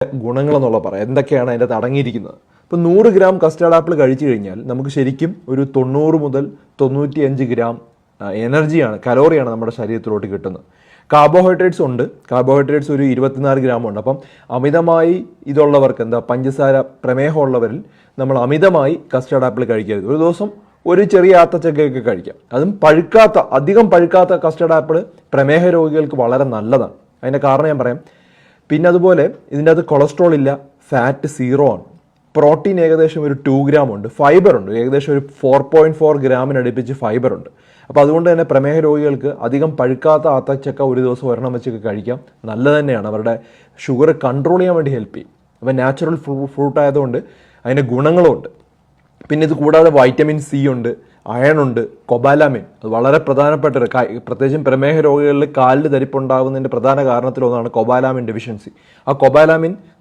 ഗുണങ്ങളെന്നുള്ള പറയാം. എന്തൊക്കെയാണ് അതിന്റെ അടങ്ങിയിരിക്കുന്നത്? ഇപ്പോൾ നൂറ് ഗ്രാം കസ്റ്റാർഡ് ആപ്പിൾ കഴിച്ചു കഴിഞ്ഞാൽ നമുക്ക് ശരിക്കും ഒരു തൊണ്ണൂറ് മുതൽ തൊണ്ണൂറ്റി അഞ്ച് ഗ്രാം എനർജിയാണ് കലോറിയാണ് നമ്മുടെ ശരീരത്തിലോട്ട് കിട്ടുന്നത്. കാർബോഹൈഡ്രേറ്റ്സ് ഉണ്ട്. കാർബോഹൈഡ്രേറ്റ്സ് ഒരു ഇരുപത്തിനാല് ഗ്രാം ഉണ്ട്. അപ്പം അമിതമായി ഇതുള്ളവർക്ക് എന്താ പഞ്ചസാര പ്രമേഹമുള്ളവരിൽ നമ്മൾ അമിതമായി കസ്റ്റാർഡ് ആപ്പിൾ കഴിക്കരുത്. ഒരു ദിവസം ഒരു ചെറിയ ആത്തച്ചക്കയൊക്കെ കഴിക്കാം. അതും പഴുക്കാത്ത അധികം പഴുക്കാത്ത കസ്റ്റാർഡ് ആപ്പിൾ പ്രമേഹ രോഗികൾക്ക് വളരെ നല്ലതാണ്. അതിന്റെ കാരണം ഞാൻ പറയാം. പിന്നെ അതുപോലെ ഇതിന്റെ അകത്ത് കൊളസ്ട്രോൾ ഇല്ല ഫാറ്റ് സീറോ ആണ്. പ്രോട്ടീൻ ഏകദേശം ഒരു ടു ഗ്രാം ഉണ്ട്. ഫൈബർ ഉണ്ട്. ഏകദേശം ഒരു ഫോർ പോയിന്റ് ഫോർ ഗ്രാമിനടുപ്പിച്ച് ഫൈബർ ഉണ്ട്. അപ്പോൾ അതുകൊണ്ട് തന്നെ പ്രമേഹ രോഗികൾക്ക് അധികം പഴുക്കാത്ത ആത്തച്ചക്ക ഒരു ദിവസം ഒരെണ്ണം വെച്ചൊക്കെ കഴിക്കാം. നല്ല തന്നെയാണ്. അവരുടെ ഷുഗർ കൺട്രോൾ ചെയ്യാൻ വേണ്ടി ഹെൽപ്പ് ചെയ്യും. അപ്പോൾ നാച്ചുറൽ ഫ്രൂ ഫ്രൂട്ട് ആയതുകൊണ്ട് അതിന്റെ ഗുണങ്ങളുമുണ്ട്. പിന്നെ ഇത് കൂടാതെ വൈറ്റമിൻ സി ഉണ്ട്. അയൺ ഉണ്ട് കൊബാലാമിൻ. അത് വളരെ പ്രധാനപ്പെട്ട ഒരു പ്രത്യേകിച്ചും പ്രമേഹ രോഗികളിൽ കാലിൽ തരിപ്പുണ്ടാകുന്നതിന്റെ പ്രധാന കാരണത്തിലൊന്നാണ് കൊബാലാമിൻ ഡെഫിഷ്യൻസി ആ കൊബാലാമിൻ